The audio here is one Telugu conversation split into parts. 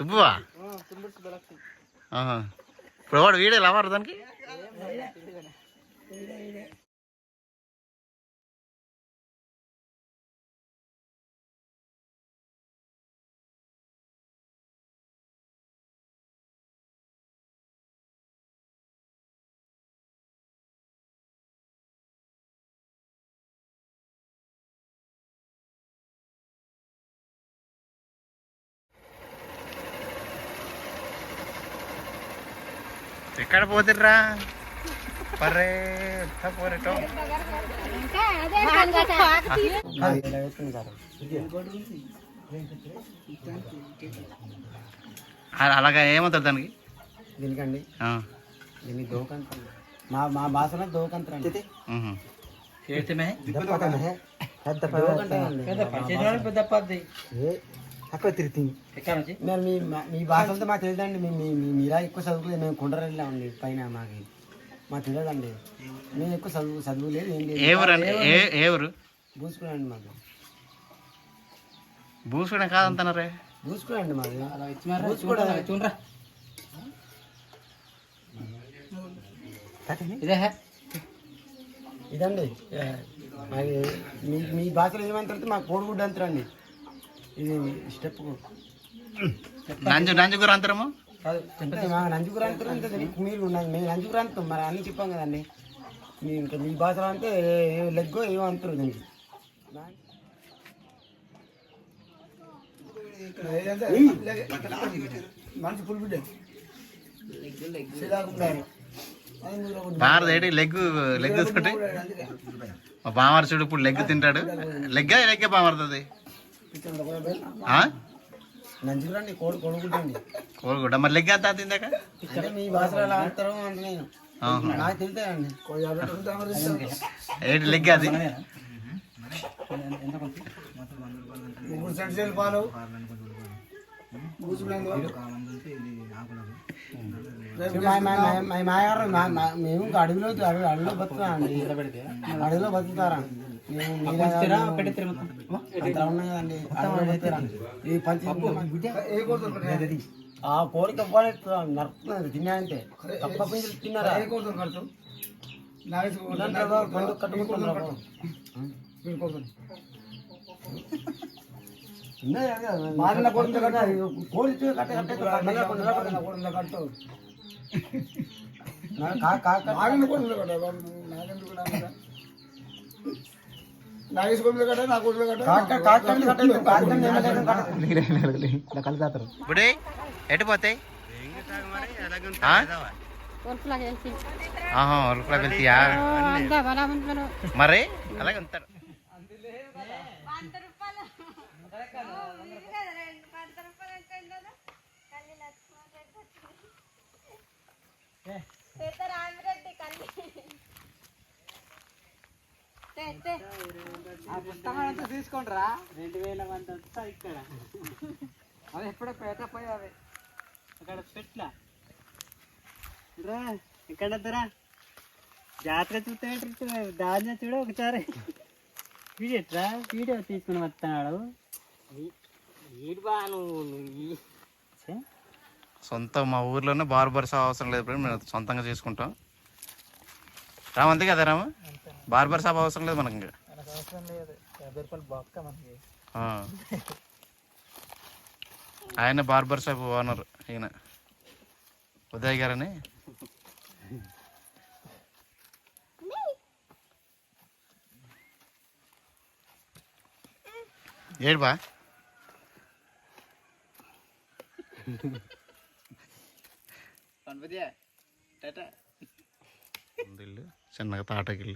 సుబ్బువా. ఇప్పుడు వాడు వీడే లవర్ దానికి? ఎక్కడ పోతుర్రా పర్రే పోరేటో అలాగా ఏమవుతుంది దానికి? దీనికండి. ఆ, దీన్ని దోకంత్రం. మా మా భాషలో దోకంత్రం. అండి ఉహు. దప్పకం హే. తక్కువ తిరుగుతుంది. మరి మీ మా- భాషలతో మాకు తెలియదండి. మీ మీ- మీరా ఎక్కువ చదువుకోలేదు మేము కొండరెళ్ళామండి పైన మాకి. మాకు తెలియదండి. మేము ఎక్కువ చదువు చదువు లేదు. ఏం లేదు పూసుకున్నాండి మాకు. భూసుడే కాదంటున్నారే పూసుకున్నాండి పూసుకోవడం ఇదండి. మాది మీ మీ భాషలో ఏమంటారు మా కోడిగుడ్డు అంటారండి. ఇది స్టెప్ నంజు నంజుగురు అంతరము నంజుగురు మీకు మీరు మేము నంజుగురు అంటాం మరి అన్ని చెప్పాం కదండి. మీ ఇంకా మీ భాషలో అంటే లెగ్గో ఏమో అంటారు దీనికి. మనిషి ఫుల్ బిడ్డ. బాగా ఏంటి లెగ్ లెగ్ మా బామర్ చూడు ఇప్పుడు లెగ్ తింటాడు. లెగ్గా లెగ్గే బామరుతుంది నంజుగురు అండి కోడి కొడుకుంటా అండి కోడిగుడ్డ. మరి లెగ్ అంతా తిందాక అంటే మీ భాషలో ఎలా అంటారో అంటే నేను. ఆహా. నాకు తెలుతాయండి ఏంటి లెగ్ అది? ముగ్గురు సెంటు పాలు. మాయారు మేము అడవిలో అడవి అడవిలో బతుకుతామండి. అడవిలో బతుకుతారా? ఆ కోరిక నడుపుతున్నది తిన్నాయంటే తప్ప తిన్నారా కట్టుకుంటున్నారు మారిన కట్ట కట్ట కట్ట పండుగ కొండల కట్టు మారిన కోడితో కట్ట కలుతారు ఇప్పుడు ఎటు పోతాయి ఆ? కొడుకులాగా వెళ్తే. ఆహా ఉరుకులా వెళ్తాయా ఓ, అంతా మరి అలాగే ఉంటాడు తీసుకుంటారా రెండు వేల మంది వస్తా ఇక్కడ అవి ఎప్పుడో పేట పోయావి అక్కడ పెట్ల రా ఇక్కడ వద్దురా? జాతర చూస్తే దాని చూడ ఒకసారి. వీడెట్రా వీడియో తీసుకుని వస్తున్నాడు. వీడు బా నువ్వు? సొంత మా ఊర్లోనే బార్బర్ షాప్ అవసరం లేదు మేము సొంతంగా చేసుకుంటాం. రామ్ అంతే కదా రామ? బార్బర్ షాప్ అవసరం లేదు మనకి ఇంకా అవసరం లేదు యాభై రూపాయలు బొక్క మనకి ఆ. ఆయన బార్బర్ షాప్ ఓనర్ ఈయన ఉదయ్ గారని ఏడు బా ఉంది ఇల్లు చిన్నగా తాటకి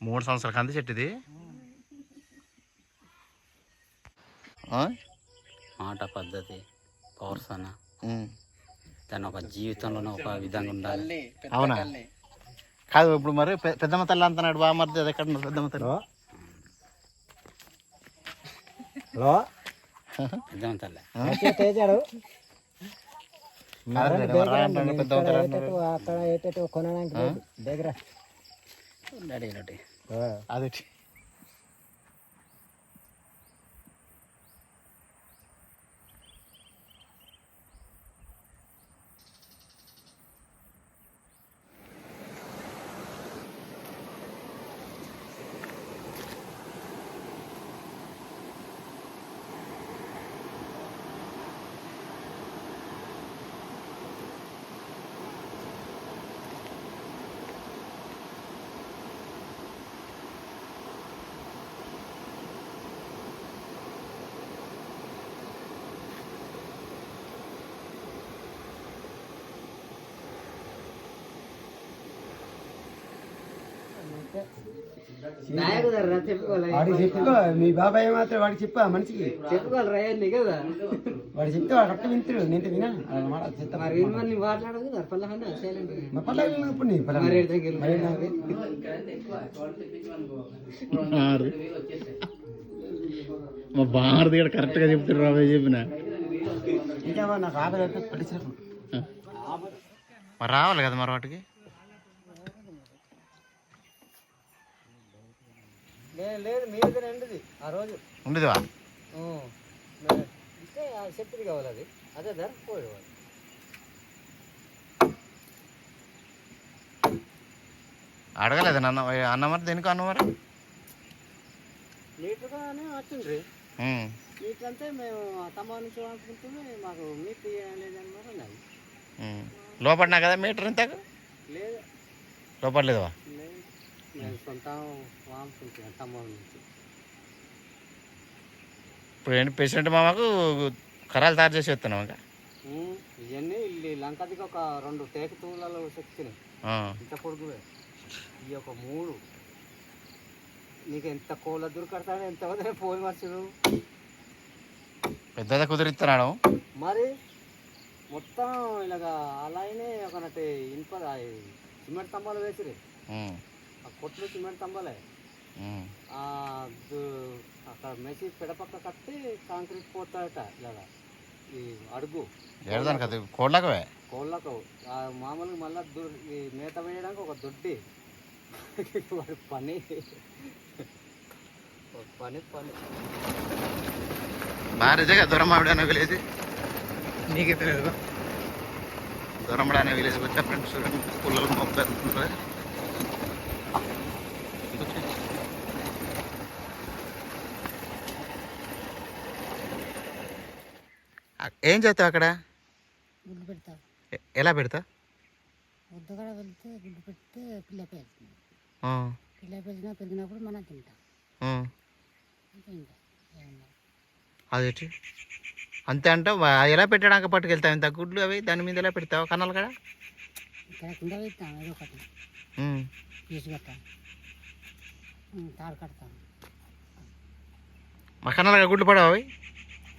మూడు సంవత్సరాల కంది చెట్టు ఇది? మాట పద్ధతి పౌర్సన. దాని ఒక జీవితంలో ఒక విధంగా ఉండాలి. అవునా? కాదు ఇప్పుడు మరి పెద్దమ్మ తల్లి అంటున్నాడు బాగా మరి అది ఎక్కడ ఉన్నారు పెద్దమ్మ తల్లి? హలో? నిజం తల్లి. పెద్దమ్మ తల్లి కొనడానికి. దగ్గర. அது వాడికి చెప్పుకో మీ బాబాయ్ మాత్రం వాడికి చెప్పా మనిషికి. చెప్పుకోవాలరా కదా? వాడు చెప్తే వాడు అట్ట వింటాడు నేను వినా? మాట్లాడదు మా బామర్ది కూడా కరెక్ట్గా చెప్తారు రాబోయే చెప్పిన? ఇంకా నాకు అయితే పట్టించినప్పుడు మరి రావాలి కదా మరి వాటికి? లేదు లేదు మీ దగ్గర ఉండదు ఆ రోజు. ఉండదువా? ఇస్తే కావాలి అది. అదే ధర అడగలేదు అన్న మరి దేనికి అన్న మరి? లీటర్గానే వచ్చిండ్రి. ఉమ్. లీటర్ అంటే మేము నుంచి మాకు మీట్ అన్నది. లోపడినా కదా మీటర్ ఇంతకు? లేదు. లోపడలేదువా? లేదు. నేను సొంత తమ్మ నుంచి ఇప్పుడు ఏంటి పేషెంట్ మామకు కరాలు తయారు చేసి వస్తున్నాం ఇంకా. ఇవన్నీ ఇల్లు లంకదికి ఒక రెండు టేకు తూలాలు ఆ. ఇంత పొడుగువే ఈ యొక్క మూడు నీకు ఎంత కోళ్ళ దొరకడతాడు ఎంత వదిలే పోయి మనుషులు పెద్దదా కుదిరిస్తున్నాడు మరి మొత్తం ఇలాగా అలానే ఒకనటి ఇనుప సిమెంట్ స్తంభాలు వేసిరి. ఆ కొట్లు సిమెంట్ దు- అక్కడ మెసి పెడపక్క కట్టి కాంక్రీట్ పోతాడట ఇలాగా. ఈ అడుగు. ఏడదానికి? అది కోళ్ళకవే? కోళ్ళకు ఆ మామూలుగా మళ్ళీ దు ఈ మేత వేయడానికి ఒక దొడ్డి. వాడి పని. పని పని. బాగా నిజంగా దూరమావిడ అనే విలేజ్ నీకే తెలియదు దూరమాడ అనే విలేజ్ వచ్చా ఫ్రెండ్స్. స్కూల్లో పంపుతారు ఏం చేస్తావు అక్కడ? గుడ్డు పెడతావు ఎ- ఎలా పెడతా? వెళ్తే గుడ్డు పెడితే పిల్ల పెరిగినా పెరిగినప్పుడు మనం తింటాం. అంతే అదేంటి అంటే ఎలా పెట్టడానికి పట్టుకెళ్తావు ఇంత గుడ్లు అవి? దాని మీద ఎలా పెడతావు? కన్నాలు కదా ఇక్కడ కింద పెడతాం ఏదో ఒకటి. ఉమ్. పీసు కట్టాం. తాడు కడతాం. మా కన్నాలుగా గుడ్లు పడవు అవి?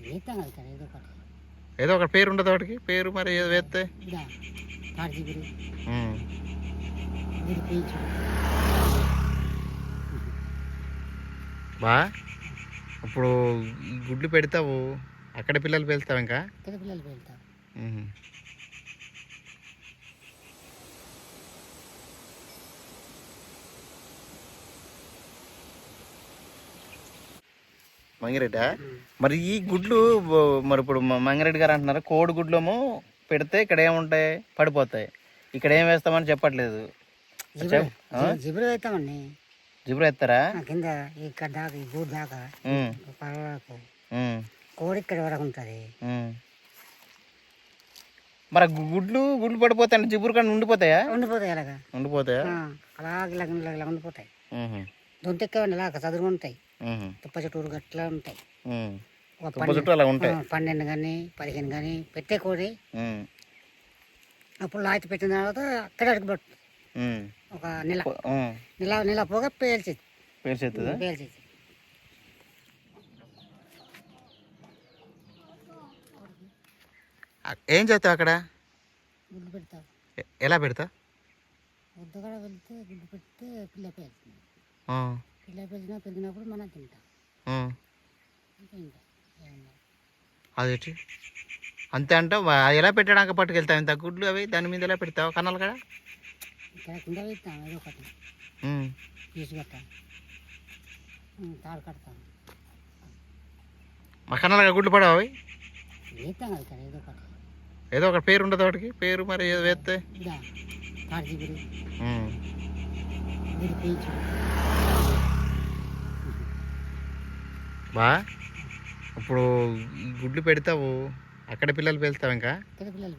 వేస్తాం కదా ఇక్కడ ఏదో ఒకటి. ఏదో ఒక పేరు ఉండదు వాటికి పేరు మరి ఏదో వేస్తే. బా ఇప్పుడు గుడ్లు పెడతావు. అక్కడ పిల్లలు పెళ్తావు ఇంకా? పిల్లలు పెడతాం మంగిరెడ్డ? మరి ఈ గుడ్లు మరి ఇప్పుడు మంగిరెడ్డి గారు అంటున్నారు కోడి గుడ్లేమో పెడితే ఇక్కడ ఏముంటాయి పడిపోతాయి. ఇక్కడ ఏం వేస్తామని చెప్పట్లేదు. జిగురు వేస్తామండి. జిబురు ఆ కింద ఇక్కడ దాకా ఈ గూడు దాకా కోడి ఇక్కడ వరకు ఉంటుంది. మరి గుడ్లు గుడ్లు పడిపోతాయి జిబురు కానీ ఉండిపోతాయా? ఉండిపోతాయి అలాగా. ఉండిపోతాయా? అలాగ ఇలా ఉండిపోతాయి. దొంతెక్కవండి ఇలాగ ఉంటాయి ఉహు, తుప్ప చుట్టూరు గట్లా ఉంటాయి. ఉమ్. ఒక తుప్ప చుట్టూ అలా ఉంటాయి. ఆ, పన్నెండు కానీ పదిహేను కానీ పెట్టే కోడి. అప్పుడు లాయితీ పెట్టిన తర్వాత అక్కడ అడుగుబట్టు ఉమ్. ఒక నెల. నెల నెల పోగా పేల్చేది. ఏం చేస్తావు అక్కడ? గుడ్డు ఎలా పెడతా వద్దగడ వెళ్తే గుడ్డు పెడితే పిల్ల పేలుతుంది. పెరిగినా పెరిగినప్పుడు మనం తింటాం. అంతే అదేంటి అంతే అంటే ఎలా పెట్టడానికి పట్టుకెళ్తావు? ఇంత గుడ్లు అవి దాని మీద ఎలా పెడతావు? కన్నాలు కదా ఏదో ఒకటి. కట్టాం తాడు కడతాం. మా కన్నాలుగా గుడ్లు పడవు అవి? వేస్తాం కదా ఇక్కడ ఏదో ఒకటి. ఏదో ఒక పేరు ఉండదు వాటికి. పేరు మరి ఏదో వేస్తే. బా ఇప్పుడు గుడ్లు పెడతావు. అక్కడ పిల్లలు పెళ్తావు ఇంకా? పిల్లలు.